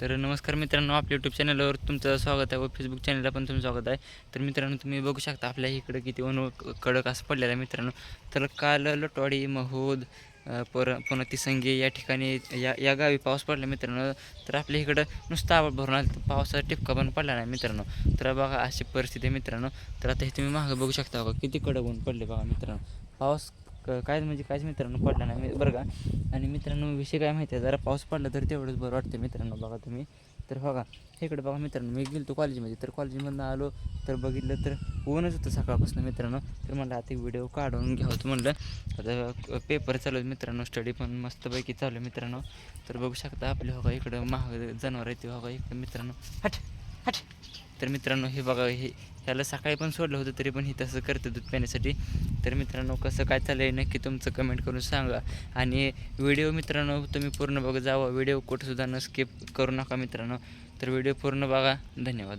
तर नमस्कार मित्रांनो आपल्या यूट्यूब चॅनलवर तुमचं स्वागत आहे व फेसबुक चॅनलला पण तुमचं स्वागत आहे. तर मित्रांनो तुम्ही बघू शकता आपल्या इकडं किती वन कडक असं पडलेलं आहे मित्रांनो. तर काल लटवाडी महूद पर पुनती संगे या ठिकाणी या या गावी पाऊस पडला मित्रांनो. तर आपल्या इकडं नुसतं आवड भरून आलं तर पावसाचा टिपका पण पडला नाही मित्रांनो. तर बघा अशी परिस्थिती आहे मित्रांनो. तर आता हे तुम्ही मागं बघू शकता बघा किती कडक ऊन पडले बघा मित्रांनो. पाऊस क- कायच म्हणजे काहीच मित्रांनो पडला नाही. मी- बरं का? आणि मित्रांनो विषय काय माहिती आहे? जरा पाऊस पडला तर तेवढंच बरं वाटतं मित्रांनो बघा तुम्ही. तर बघा इकडे बघा मित्रांनो मी गेलो कॉलेजमध्ये. तर कॉलेजमधनं आलो तर बघितलं तर ऊनच होतं सकाळपासून मित्रांनो. तर म्हणलं आता व्हिडिओ काढून घ्यावं तर म्हणलं. आता पेपर चालू आहेत मित्रांनो स्टडी पण मस्तपैकी चालू आहे मित्रांनो. तर बघू शकता आपले हो बघा इकडं महाग जनावर आहेत बघा हो इकडं मित्रांनो. हट हट. तर मित्रांनो हे बघा हे ह्याला सकाळी पण सोडलं होतं तरी पण हे तसं करतं दूध पिण्यासाठी. तर मित्रांनो कसं काय चाललं आहे नक्की तुमचं कमेंट करून सांगा. आणि व्हिडिओ मित्रांनो तुम्ही पूर्ण बघा जावा. व्हिडिओ कुठंसुद्धा न स्किप करू नका मित्रांनो. तर व्हिडिओ पूर्ण बघा. धन्यवाद.